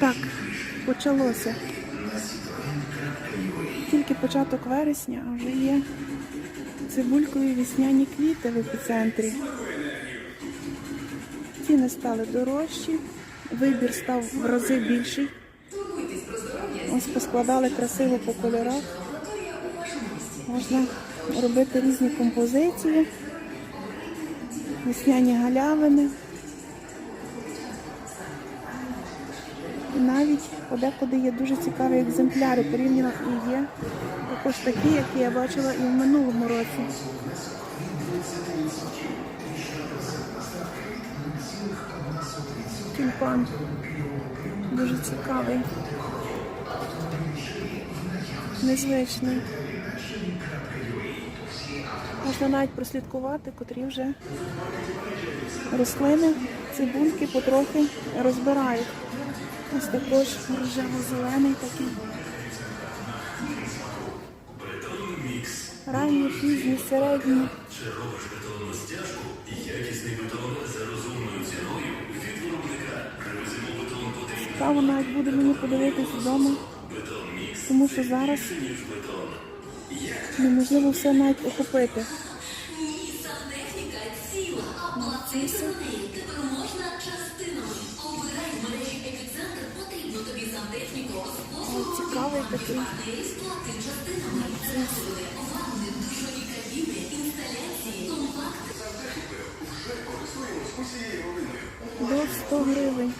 Так, почалося. Тільки початок вересня, а вже є цибулькові весняні квіти в епіцентрі. Ціни стали дорожчі, вибір став в рази більший. Ось поскладали красиво по кольорах. Можна робити різні композиції, весняні галявини. Навіть подекуди є дуже цікаві екземпляри, порівняно і є також такі, які я бачила і в минулому році. Тюльпан дуже цікавий, незвичний. Можна навіть прослідкувати, котрі вже рослини, цибульки потрохи розбирають. Ось також рожево-зелений такий. Ранні, пізні, середні. Цікаво навіть буде мені подивитись вдома, тому що зараз неможливо все навіть охопити. Тепер можна інсталяції, компакти. До 100 гривень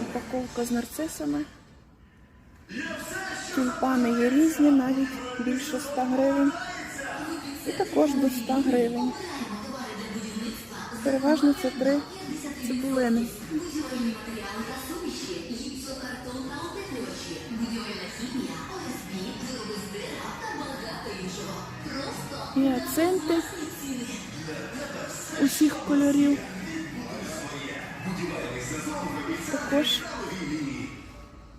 упаковка з нарцисами. Тюльпани є різні, навіть більше 100 гривень. І також до 100 гривень. Переважно це три цибулини. Гіацинти усіх кольорів. Також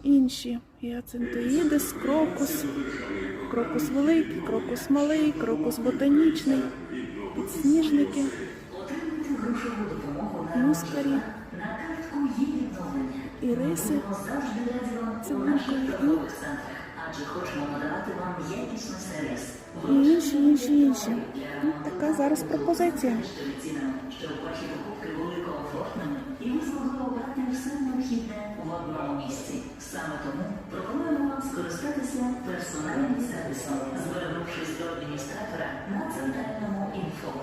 інші. Гіацинтоїдис, крокус, крокус великий, крокус малий, крокус ботанічний, підсніжники, мускарі, іриси, цибулькові адже хочемо надавати вам якісний сервіс. і, і інші, інші, інші. Ну, така зараз пропозиція. Щоб ваші покупки були комфортними і ви змогли обрати все необхідне в одному місці. Саме тому пропонуємо вам скористатися персональним сервісом, звернувшись до адміністратора на центральному інфо.